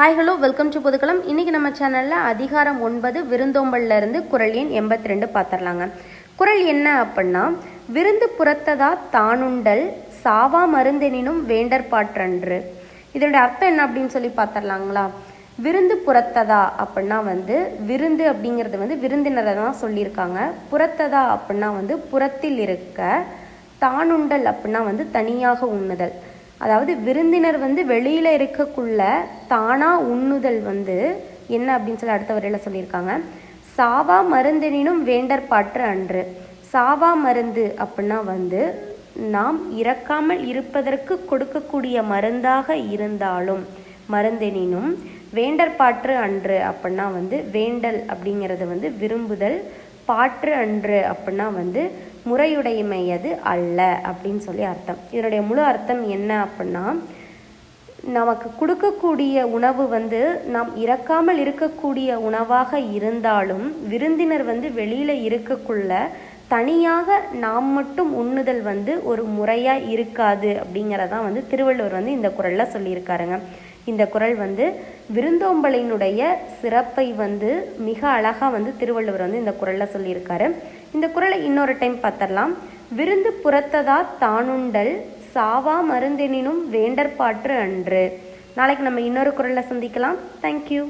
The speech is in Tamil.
Hi hello welcome to Pudhukalam இன்னைக்கு நம்ம சேனலில் அதிகாரம் ஒன்பது விருந்தோம்பல்ல இருந்து குரல் எண் எண்பத்தி ரெண்டு பார்த்துடலாங்க குரல் என்ன அப்படின்னா விருந்து புறத்ததா தானுண்டல் சாவா மருந்தெனினும் வேண்டற்பாற்றன்று இதோட அர்த்தம் என்ன அப்படின்னு சொல்லி பார்த்துடலாங்களா விருந்து புறத்ததா அப்படின்னா வந்து விருந்து அப்படிங்கிறது வந்து விருந்தினரை தான் சொல்லியிருக்காங்க புறத்ததா அப்படின்னா வந்து புறத்தில் இருக்க தானுண்டல் அப்படின்னா வந்து தனியாக உண்ணுதல். அதாவது விருந்தினர் வந்து வெளியில் இருக்கக்குள்ள தானாக உண்ணுதல் வந்து என்ன அப்படின்னு சொல்லி அடுத்த வரையில் சொல்லியிருக்காங்க. சாவா மருந்தெனினும் வேண்டற்பாற்று அன்று. சாவா மருந்து அப்படின்னா வந்து நாம் இறக்காமல் இருப்பதற்கு கொடுக்கக்கூடிய மருந்தாக இருந்தாலும் மருந்தெனினும் வேண்டற்பாற்று அன்று அப்படின்னா வந்து வேண்டல் அப்படிங்கிறது வந்து விரும்புதல் பாற்று அன்று அப்படின்னா வந்து முறையுடைமை அது அல்ல அப்படின்னு சொல்லி அர்த்தம். இதனுடைய முழு அர்த்தம் என்ன அப்படின்னா நமக்கு கொடுக்கக்கூடிய உணவு வந்து நாம் இறக்காமல் இருக்கக்கூடிய உணவாக இருந்தாலும் விருந்தினர் வந்து வெளியில் இருக்கக்குள்ள தனியாக நாம் மட்டும் உண்ணுதல் வந்து ஒரு முறையாக இருக்காது அப்படிங்கிறதான் வந்து திருவள்ளுவர் வந்து இந்த குரலில் சொல்லியிருக்காருங்க. இந்த குரல் வந்து விருந்தோம்பலினுடைய சிறப்பை வந்து மிக அழகாக வந்து திருவள்ளுவர் வந்து இந்த குரலில் சொல்லியிருக்காரு. இந்த குரலை இன்னொரு டைம் பார்த்துடலாம் விருந்து புறத்ததா தானுண்டல் சாவா மருந்தெனினும் வேண்டற்பாற்று அன்று. நாளைக்கு நம்ம இன்னொரு குரலில் சந்திக்கலாம். தேங்க்யூ